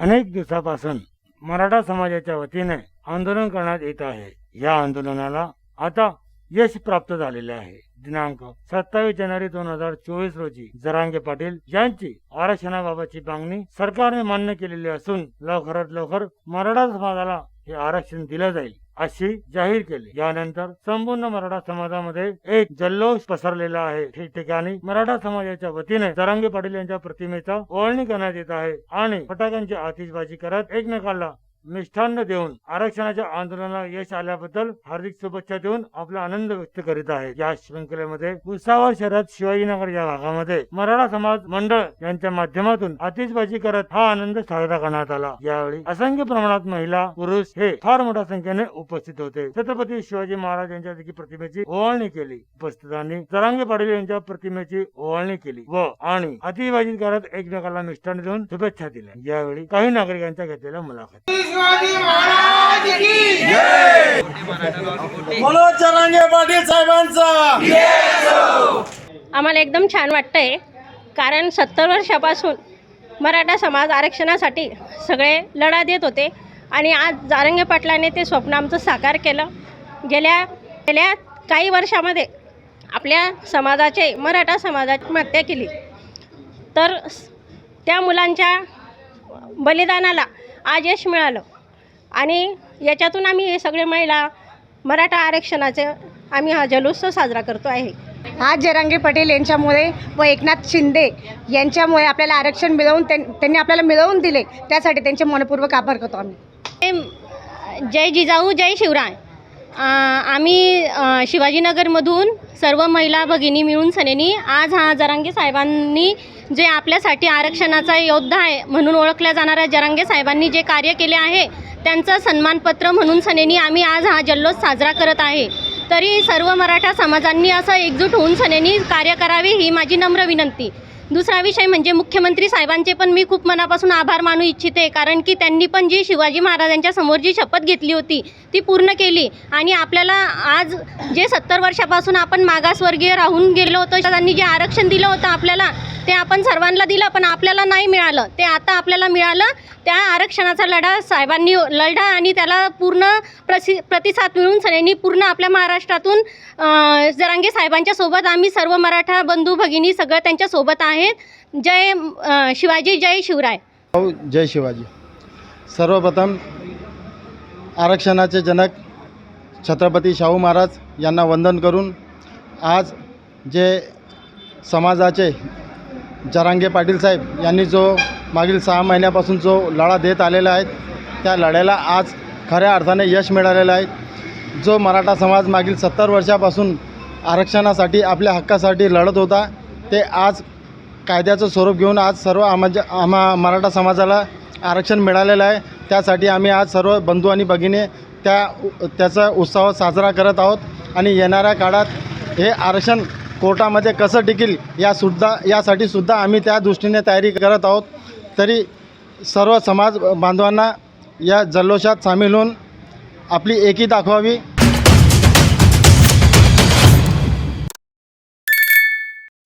अनेक दिवसापासून मराठा समाजाच्या वतीने आंदोलन करण्यात येत आहे. या आंदोलनाला आता यश प्राप्त झालेले आहे. दिनांक सत्तावीस जानेवारी दोन हजार चोवीस रोजी जरांगे पाटील यांची आरक्षणाबाबतची मागणी सरकारने मान्य केलेली असून लवकरात लवकर मराठा समाजाला हे आरक्षण दिलं जाईल. अशी जाहीर केली. यानंतर संपूर्ण मराठा समाजामध्ये एक जल्लोष पसरलेला आहे. ठिकठिकाणी मराठा समाजाच्या वतीने जरांगे पाटील यांच्या प्रतिमेचा ओळणी करण्यात येत आहे आणि फटाक्यांची आतिषबाजी करत एकमेकाला मिष्ठान्न देऊन आरक्षणाच्या आंदोलनाला यश आल्याबद्दल हार्दिक शुभेच्छा देऊन आपला आनंद व्यक्त करीत आहे. या शृंखलेमध्ये भुसावळ शहरात शिवाजीनगर या भागामध्ये मराठा समाज मंडळ यांच्या माध्यमातून आतिषबाजी करत हा आनंद साजरा करण्यात आला. यावेळी असंख्य प्रमाणात महिला पुरुष हे फार मोठ्या संख्येने उपस्थित होते. छत्रपती शिवाजी महाराज यांच्या देखील प्रतिमेची ओवाळणी केली. उपस्थितांनी जरांगे पाटील यांच्या प्रतिमेची ओवाळणी केली व आणि आतिषबाजी करत एकमेकाला मिष्ठान्न देऊन शुभेच्छा दिल्या. यावेळी काही नागरिकांच्या घेतलेल्या मुलाखत. शिवाजी महाराज की मनोज जरांगे पाटील साहेबांचा. आम्हाला एकदम छान वाटतंय कारण सत्तर वर्षापासून मराठा समाज आरक्षणासाठी सगळे लढा देत होते आणि आज जारंगे पाटलाने ते स्वप्न आमचं साकार केलं. गेल्या गेल्या काही वर्षामध्ये आपल्या समाजाचे मराठा समाजाची हत्या केली. तर त्या मुलांच्या बलिदानाला आज यश मिळालं. आणि याच्यातून आम्ही हे सगळे महिला मराठा आरक्षणाचे आम्ही हा जल्लोत्सव साजरा करतो आहे. आज जरांगे पटेल यांच्यामुळे व एकनाथ शिंदे यांच्यामुळे आपल्याला आरक्षण मिळवून त्यां- त्यांनी आपल्याला मिळवून दिले त्यासाठी त्यांचे मनपूर्वक आभार करतो आम्ही. जय जिजाऊ जय शिवराय. आम्ही शिवाजीनगरमधून सर्व महिला भगिनी मिळून सनेनी आज हा जरांगे साहेबांनी जे आपल्यासाठी आरक्षणाचा योद्धा आहे म्हणून ओळखल्या जाणाऱ्या जरांगे साहेबांनी जे कार्य केले आहे त्यांचं सन्मानपत्र म्हणून सनेनी आम्ही आज हा जल्लोष साजरा करत आहे. तरी सर्व मराठा समाजांनी असं एकजूट होऊन सनेनी कार्य करावे ही माझी नम्र विनंती. दुसरा विषय म्हणजे मुख्यमंत्री साहेबांचे पण मी खूप मनापासून आभार मानू इच्छिते कारण की त्यांनी पण जी शिवाजी महाराजांच्या समोर जी शपथ घेतली होती ती पूर्ण केली. आणि आपल्याला आज जे सत्तर वर्षापासून आपण मागासवर्गीय राहून गेलो होतो त्यांनी जे आरक्षण दिलं होतं आपल्याला ते आपण सर्वांना दिलं पण आपल्याला नाही मिळालं. ते आता आपल्याला मिळालं त्या आरक्षणाचा लढा साहेबांनी लढा आणि त्याला पूर्ण प्रसि प्रतिसाद मिळून सगळ्यांनी पूर्ण आपल्या महाराष्ट्रातून जरांगे साहेबांच्या सोबत आम्ही सर्व मराठा बंधू भगिनी सगळं त्यांच्यासोबत आहेत जय शिवाजी जय शिवराय. भाऊ जय शिवाजी. सर्वप्रथम आरक्षणाचे जनक छत्रपती शाहू महाराज यांना वंदन करून आज जे समाजाचे जरांगे पाटील साहेब यांनी जो मागील सहा महिन्यापासून जो लढा देत आलेला आहे त्या लढ्याला आज खऱ्या अर्थाने यश मिळालेलं आहे. जो मराठा समाज मागील सत्तर वर्षापासून आरक्षणासाठी आपल्या हक्कासाठी लढत होता ते आज कायद्याचं स्वरूप घेऊन आज सर्व आमाज आम्हा मराठा समाजाला आरक्षण मिळालेलं आहे. त्यासाठी आम्ही आज सर्व बंधू आणि भगिनी त्या त्याचा उत्साह साजरा करत आहोत आणि येणाऱ्या काळात हे आरक्षण कोर्टामध्ये कसं टिकेल यासुद्धा यासाठी सुद्धा आम्ही त्या दृष्टीने तयारी करत आहोत. तरी सर्व समाज बांधवांना या जल्लोषात सामील होऊन आपली एकी दाखवावी.